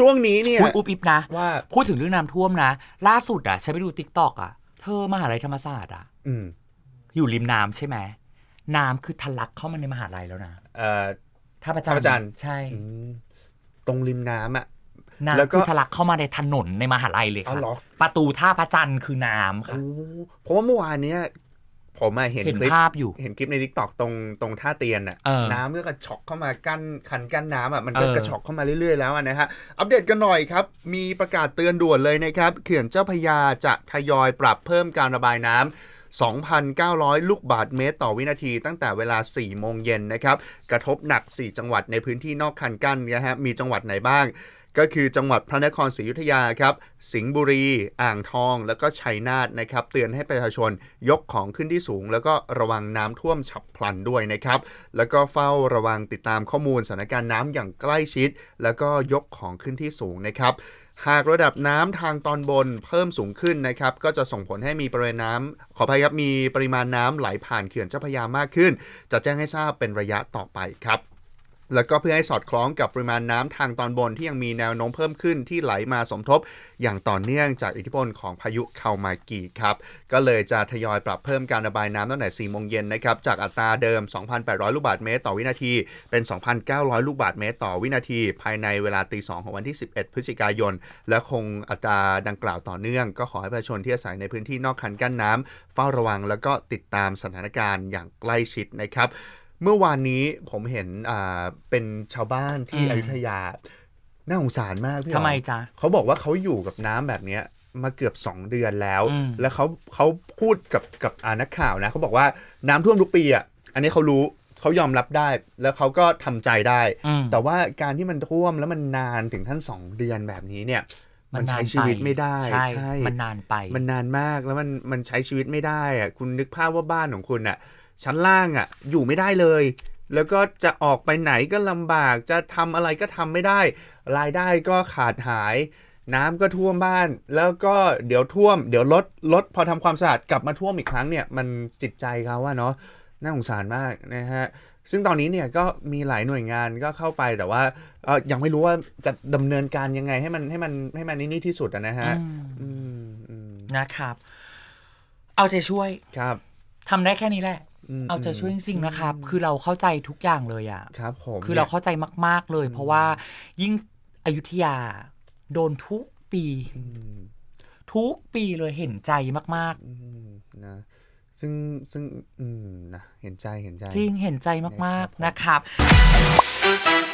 ช่วงนี้เนี่ยพูดอุบอิบนะ ว่า พูดถึงเรื่องน้ำท่วมนะ ล่าสุดอะฉันไปดูติ๊กตอกอะ เธอมหาลัยธรรมศาสตร์อะ อืมอยู่ริมน้ำใช่ไหมน้ำคือทะลักเข้ามาในมหาลัยแล้วนะเอ่อ ท่าประท่าพระจัจันทร์ ใช่อืมตรงริมน้ำอะ น้ำแล้วก็คือทะลักเข้ามาในถนนในมหาลัยเลยอ๋อค่ะเหรอ ประตูท่าพระจันทร์คือน้ำค่ะ โอ้เพราะว่าเมื่อวานเนี้ย ผมอะเห็นเห็นคลิปภาพอยู่ เห็นคลิปในทิกตอกตรงตรงท่าเตียนอะเออน้ำก็กระชอกเข้ามากั้นคันกั้นน้ำอะมันก็เออกระชอกเข้ามาเรื่อย ๆ แล้วอะนะฮะอัปเดตกันหน่อยครับ มีประกาศเตือนด่วนเลยนะครับเขื่อนเจ้าพระยาจะทยอยปรับเพิ่มการระบายน้ำ2,900 ลูกบาทเมตรต่อวินาทีตั้งแต่เวลา 4 โมงเย็นนะครับ กระทบหนัก 4 จังหวัดในพื้นที่นอกคันกั้นนะฮะมีจังหวัดไหนบ้าง ก็คือจังหวัดพระนครศรีอยุธยาครับ สิงห์บุรี อ่างทอง แล้วก็ชัยนาทนะครับ เตือนให้ประชาชนยกของขึ้นที่สูง แล้วก็ระวังน้ำท่วมฉับพลันด้วยนะครับ แล้วก็เฝ้าระวังติดตามข้อมูลสถานการณ์น้ำอย่างใกล้ชิด แล้วก็ยกของขึ้นที่สูงนะครับหากระดับน้ำทางตอนบนเพิ่มสูงขึ้นนะครับ ก็จะส่งผลให้มีปริมาณน้ำขออภัยครับมีปริมาณน้ำไหลผ่านเขื่อนเจ้าพยามากขึ้น จะแจ้งให้ทราบเป็นระยะต่อไปครับ แล้วก็เพื่อให้สอดคล้องกับปริมาณน้ำทางตอนบนที่ยังมีแนวโน้มเพิ่มขึ้นที่ไหลมาสมทบ อย่างต่อเนื่องจากอิทธิพลของพายุเคามากิครับ ก็เลยจะทยอยปรับเพิ่มการระบายน้ำตั้งแต่4โมงเย็นนะครับ จากอัตราเดิม 2,800 ลูกบาศก์เมตรต่อวินาที เป็น 2,900 ลูกบาศก์เมตรต่อวินาที ภายในเวลาตี2ของวันที่ 11 พฤศจิกายน และคงอัตราดังกล่าวต่อเนื่อง ก็ขอให้ประชาชนที่อาศัยในพื้นที่นอกคันกั้นน้ำเฝ้าระวังแล้วก็ติดตามสถานการณ์อย่างใกล้ชิดนะครับ เมื่อวานนี้ผมเห็นอ่าเป็นชาวบ้านที่อืม อยุธยา น่าสงสารมากพี่ทำไมอ๋อจ๊ะ เขาบอกว่าเขาอยู่กับน้ำแบบเนี้ยมาเกือบ 2 เดือนแล้ว อืม แล้วเขาเขาพูดกับกับอ่านักข่าวนะเขาบอกว่าน้ำท่วมทุกปีอะอันนี้เขารู้เขายอมรับได้ แล้วเขาก็ทำใจได้ อืม แต่ว่าการที่มันท่วมแล้วมันนานถึงท่าน2เดือนแบบนี้เนี่ย มันใช้นานชีวิตไม่ได้ใช่ใช่ มันนานไป มันนานมากแล้วมันมันใช้ชีวิตไม่ได้อะคุณนึกภาพว่าบ้านของคุณอะ ชั้นล่างอะ อยู่ไม่ได้เลย แล้วก็จะออกไปไหนก็ลำบากจะทำอะไรก็ทำไม่ได้ รายได้ก็ขาดหาย น้ำก็ท่วมบ้าน แล้วก็เดี๋ยวท่วม เดี๋ยวลดลดพอทำความสะอาดกลับมาท่วมอีกครั้งเนี่ย มันจิตใจเขาอะเนาะน่าสงสารมากนะฮะซึ่งตอนนี้เนี่ยก็มีหลายหน่วยงานก็เข้าไปแต่ว่าเอ่อยังไม่รู้ว่าจะดำเนินการยังไงให้มันให้มันให้มันนี่ที่สุดอะนะฮะอืมอืมอืมนะครับ เอาใจช่วยครับทำได้แค่นี้แหละม เอาใจช่วยจริงๆนะครับ คือเราเข้าใจทุกอย่างเลยอะครับผมคือเราเข้าใจมาก ๆเลย เพราะว่ายิ่งอยุธยา โดนทุกปีอืมทุกปีเลยเห็นใจมากอืมนะซึ่งซึ่งอืมนะเห็นใจเห็นใจๆจริงเห็นใจมากนะครับๆนะครับ